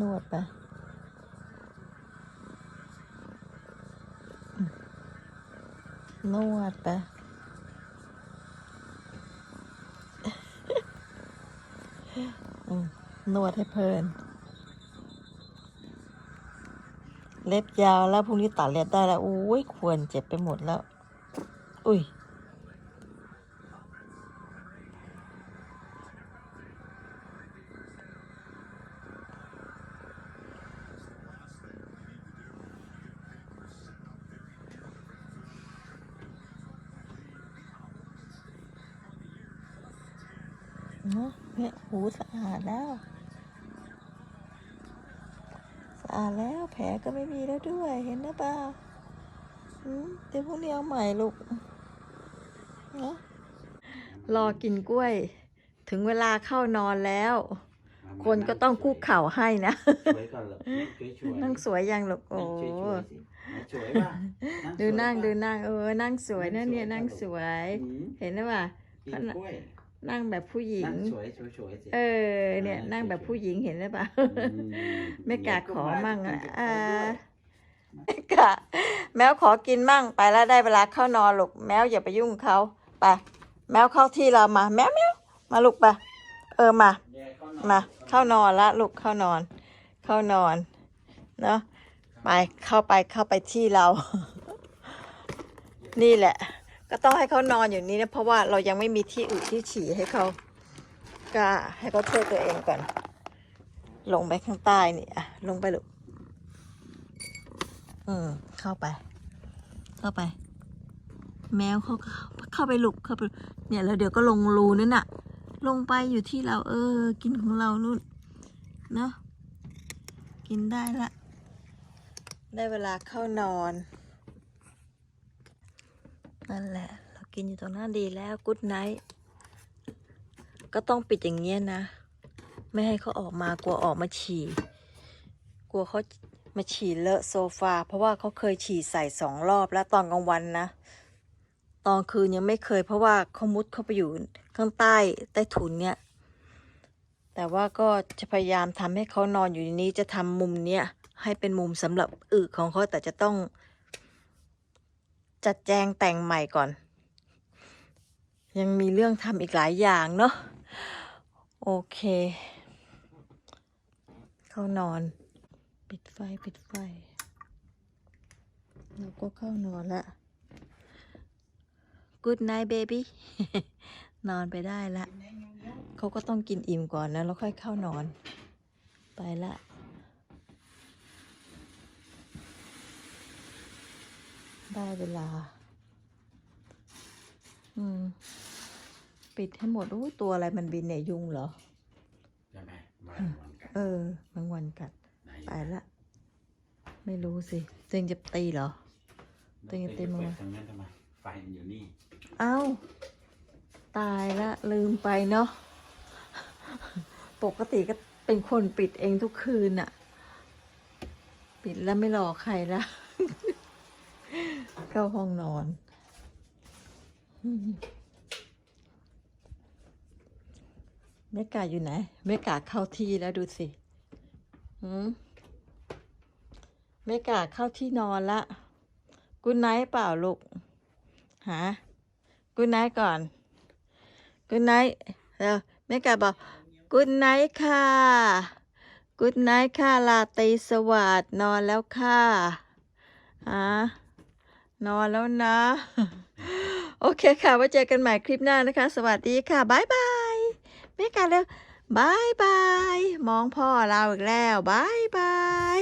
นวดไปนวดไปอืมนวดให้เพลิน เล็บยาวแล้วพรุ่งนี้ตัดเล็บได้แล้ว อุ้ยควรเจ็บไปหมดแล้ว อุ้ย เนอะเนี่ยหูสะอาดแล้ว สะอาดแล้วแผลก็ไม่มีแล้วด้วยเห็นนะเปล่าอืมเดี๋ยวพรุ่งนี้เอาใหม่ลูกเนอะรอกินกล้วย ถึงเวลาเข้านอนแล้ว คนก็ต้องคุกเข่าให้นะสวยก่อนเหรอช่วยช่วยนั่งสวยยังลูกโอ้ช่วยช่วยสิสวยป่ะดูนั่งสวยดูป่ะนั่งเออ นั่งสวยนะเนี่ยนั่งสวยอืมเห็นไหมว่ากินกล้วย นั่งแบบผู้หญิง นั่งสวยสวยสวยสิ เออ เนี่ย นั่งแบบผู้หญิงเห็นไหมปะมไม่กล้าขอมั่งอะกินกับอ่ากล้วยด้วยกะแมวขอกินมั่งไปแล้วได้เวลาเข้านอนลูกแมวอย่าไปยุ่งเขาไปแมวเข้าที่เรามาแมวแมวมาลูกไปเออมาแยกเข้นอนมาเข้านอนละลูกเข้านอน เข้านอนเนาะไปเข้าไปเข้าไปที่เรา นี่แหละ ก็ต้องให้เขานอนอยู่นี้นะเพราะว่าเรายังไม่มีที่อึที่ฉี่ให้เขาก็ให้เขาช่วยตัวเองก่อน ลงไปข้างใต้นี่อะลงไปลูกอืมเข้าไป เข้าไป แมวเขาเข้าเข้าไปลุกเข้าไปเนี่ยแล้วเดี๋ยวก็ลงรูนั่นน่ะ ลงไปอยู่ที่เรา เออ กินของเรานู่นเนาะกินได้ละ ได้เวลาเข้านอน นั่นแหละ เรากินอยู่ตรงนั้นดีแล้วกุ๊ดไนท์ก็ต้องปิดอย่างเงี้ยนะ ไม่ให้เขาออกมากลัวออกมาฉี่ กลัวเขามาฉี่เลอะโซฟา เพราะว่าเขาเคยฉี่ใส่สองรอบแล้วตอนกลางวันนะ ตอนคืนยังไม่เคย เพราะว่าเขามุดเข้าไปอยู่ข้างใต้ใต้ถุนเนี่ย แต่ว่าก็จะพยายามทำให้เขานอนอยู่ในนี้จะทำมุมเนี้ยให้เป็นมุมสำหรับอึของเขาแต่จะต้อง จัดแจงแต่งใหม่ก่อน ยังมีเรื่องทำอีกหลายอย่างเนาะโอเค เข้านอน ปิดไฟปิดไฟแล้วก็เข้านอนละ Good night baby นอนไปได้ละ เขาก็ต้องกินอิ่มก่อนนะ แล้วค่อยเข้านอน ไปละ ได้เวลา อืม ปิดให้หมดโอ้ยตัวอะไรมันบินเนี่ยยุงเหรอ ใช่ไหมมาวันกันเออบางวันกัด ไหนไปละ ไม่รู้สิตัวเองจะตีเหรอ ตัวเองจะตีมือ เปิดทางนั้นทำไมไฟมันอยู่นี่เอ้า ตายละ ลืมไปเนาะ ปกติก็เป็นคนปิดเองทุกคืนอะปิดแล้วไม่รอใครละ เข้าห้องนอน เมกาอยู่ไหน เมกาเข้าที่แล้วดูสิเมกาเข้าที่นอนละกุนไนท์เปล่าลูกหากุนไนท์ก่อนกุนไนท์แล้วเมกาบอกกุนไนท์ค่ะกุนไนท์ค่ะลาตีสวัสดนอนแล้วค่ะอ่า นอนแล้วนะ โอเคค่ะไว้เจอกันใหม่คลิปหน้านะคะ สวัสดีค่ะบ๊ายบายเมกาเร็วบายบาย มองพ่อเราอีกแล้วบายบาย